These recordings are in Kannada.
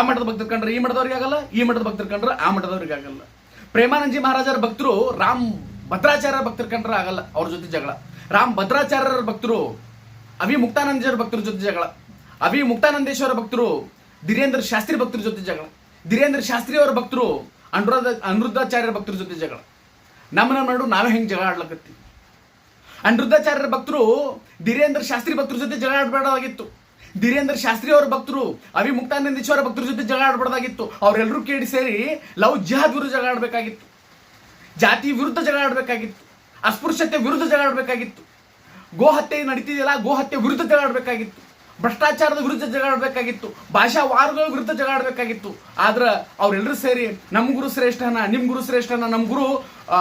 ಆ ಮಠದ ಭಕ್ತರು ಕಂಡ್ರೆ ಈ ಮಠದವ್ರಿಗೆ ಆಗಲ್ಲ, ಈ ಮಠದ ಭಕ್ತರು ಕಂಡ್ರೆ ಆ ಮಠದವ್ರಿಗೆ ಆಗಲ್ಲ. ಪ್ರೇಮಾನಂದಜಿ ಮಹಾರಾಜರ ಭಕ್ತರು, ರಾಮ್ ಭದ್ರಾಚಾರ್ಯರ ಭಕ್ತರು ಕಂಡ್ರೆ ಆಗಲ್ಲ, ಅವ್ರ ಜೊತೆ ಜಗಳ. ರಾಮ್ ಭದ್ರಾಚಾರ್ಯರ ಭಕ್ತರು, ಅವಿ ಮುಕ್ತಾನಂದಜರ ಭಕ್ತರ ಜೊತೆ ಜಗಳ. ಅವಿ ಮುಕ್ತಾನಂದೇಶ್ವರ ಭಕ್ತರು ಧೀರೇಂದ್ರ ಶಾಸ್ತ್ರಿ ಭಕ್ತರ ಜೊತೆ ಜಗಳ. ಧೀರೇಂದ್ರ ಶಾಸ್ತ್ರಿ ಅವರ ಭಕ್ತರು, ಅನುರಾಧ, ಅನಿರುದ್ಧಾಚಾರ್ಯರ ಭಕ್ತರ ಜೊತೆ ಜಗಳ. ನಮ್ಮ ಮಾಡು ನಾವೇ ಹೆಂಗೆ ಜಗಳ ಆಡ್ಲಕತ್ತಿ ಅನಿರುದ್ಧಾಚಾರ್ಯರ ಭಕ್ತರು ಧೀರೇಂದ್ರ ಶಾಸ್ತ್ರಿ ಭಕ್ತರ ಜೊತೆ ಜಗಳ ಆಡಬೇಡಾಗಿತ್ತು ಧೀರೇಂದ್ರ ಶಾಸ್ತ್ರಿ ಅವರ ಭಕ್ತರು, ಅವಿ ಮುಕ್ತಾನಂದೇಶ್ವರ ಭಕ್ತರ ಜೊತೆ ಜಗಳ ಆಡಬಾರ್ದಾಗಿತ್ತು. ಅವರೆಲ್ಲರೂ ಕೇಳಿ ಸೇರಿ ಲವ್ ಜಿಹಾದ್ ವಿರುದ್ಧ ಜಗಳ ಆಡಬೇಕಾಗಿತ್ತು. ಜಾತಿ ವಿರುದ್ಧ ಜಗಳ ಆಡಬೇಕಾಗಿತ್ತು. ಅಸ್ಪೃಶ್ಯತೆ ವಿರುದ್ಧ ಜಗಳ ಆಡಬೇಕಾಗಿತ್ತು. ಗೋಹತ್ಯೆ ನಡೀತಿದೆಯಲ್ಲ ಗೋ ಹತ್ಯೆ ವಿರುದ್ಧ ಜಗಳ ಆಡಬೇಕಾಗಿತ್ತು. ಭ್ರಷ್ಟಾಚಾರದ ವಿರುದ್ಧ ಜಗಾಡಬೇಕಾಗಿತ್ತು ಭಾಷಾ ವಾರಗಳ ವಿರುದ್ಧ ಜಗಾಡಬೇಕಾಗಿತ್ತು ಆದ್ರೆ ಅವರೆಲ್ಲರೂ ಸೇರಿ ನಮ್ಮ ಗುರು ಶ್ರೇಷ್ಠನ ನಿಮ್ಮ ಗುರು ಶ್ರೇಷ್ಠನ ನಮ್ಮ ಗುರು ಆ,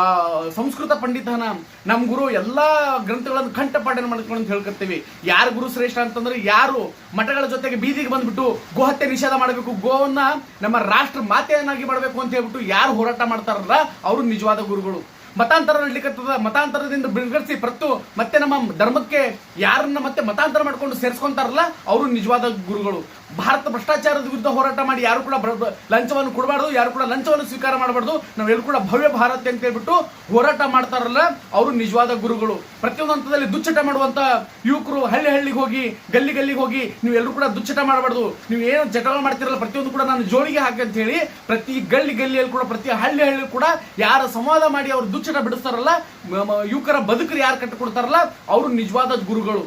ಸಂಸ್ಕೃತ ಪಂಡಿತನ ನಮ್ಮ ಗುರು ಎಲ್ಲಾ ಗ್ರಂಥಗಳನ್ನು ಕಂಠಪಾಠನ ಮಾಡ್ಕೊಂಡು ಅಂತ ಹೇಳ್ಕೊತೀವಿ ಯಾರು ಗುರು ಶ್ರೇಷ್ಠ ಅಂತಂದ್ರೆ ಯಾರು ಮಠಗಳ ಜೊತೆಗೆ ಬೀದಿಗೆ ಬಂದ್ಬಿಟ್ಟು ಗೋಹತ್ಯೆ ನಿಷೇಧ ಮಾಡಬೇಕು ಗೋವನ್ನ ನಮ್ಮ ರಾಷ್ಟ್ರ ಮಾತೆಯನ್ನಾಗಿ ಮಾಡಬೇಕು ಅಂತ ಹೇಳ್ಬಿಟ್ಟು ಯಾರು ಹೋರಾಟ ಮಾಡ್ತಾರಲ್ಲ ಅವರು ನಿಜವಾದ ಗುರುಗಳು. ಮತಾಂತರ ನಡ್ಲಿಕ್ಕತ್ತದ ಮತಾಂತರದಿಂದ ಬಿಡುಗಡಿಸಿ ಪ್ರತು ಮತ್ತೆ ನಮ್ಮ ಧರ್ಮಕ್ಕೆ ಯಾರನ್ನ ಮತ್ತೆ ಮತಾಂತರ ಮಾಡ್ಕೊಂಡು ಸೇರಿಸ್ಕೊಂತಾರಲ್ಲ, ಅವರು ನಿಜವಾದ ಗುರುಗಳು. ಭಾರತ ಭ್ರಷ್ಟಾಚಾರದ ವಿರುದ್ಧ ಹೋರಾಟ ಮಾಡಿ ಯಾರು ಕೂಡ ಲಂಚವನ್ನು ಕೊಡಬಾರ್ದು, ಯಾರು ಕೂಡ ಲಂಚವನ್ನು ಸ್ವೀಕಾರ ಮಾಡಬಾರ್ದು. ನಾವೆಲ್ಲರೂ ಕೂಡ ಭವ್ಯ ಭಾರತ ಅಂತ ಹೇಳ್ಬಿಟ್ಟು ಹೋರಾಟ ಮಾಡ್ತಾರಲ್ಲ ಅವರು ನಿಜವಾದ ಗುರುಗಳು. ಪ್ರತಿಯೊಂದು ಹಂತದಲ್ಲಿ ದುಚ್ಚಟ ಮಾಡುವಂತ ಯುವಕರು ಹಳ್ಳಿ ಹಳ್ಳಿಗೆ ಹೋಗಿ, ಗಲ್ಲಿ ಗಲ್ಲಿಗೆ ಹೋಗಿ ನೀವು ಎಲ್ಲರೂ ಕೂಡ ದುಚ್ಚಟ ಮಾಡಬಾರ್ದು. ನೀವು ಏನು ಜಟಗಳು ಮಾಡ್ತಿರಲ್ಲ, ಪ್ರತಿಯೊಂದು ಕೂಡ ನಾನು ಜೋಳಿಗೆ ಹಾಕಿ ಅಂತ ಹೇಳಿ ಪ್ರತಿ ಗಲ್ಲಿ ಗಲ್ಲಿಯಲ್ಲಿ ಕೂಡ, ಪ್ರತಿ ಹಳ್ಳಿ ಹಳ್ಳಿ ಕೂಡ ಯಾರ ಸಂವಾದ ಮಾಡಿ ಅವರು ದುಚ್ಚಟ ಬಿಡಿಸ್ತಾರಲ್ಲ ಯುವಕರ ಬದುಕರು ಯಾರು ಕಟ್ಟಿಕೊಡ್ತಾರಲ್ಲ, ಅವರು ನಿಜವಾದ ಗುರುಗಳು.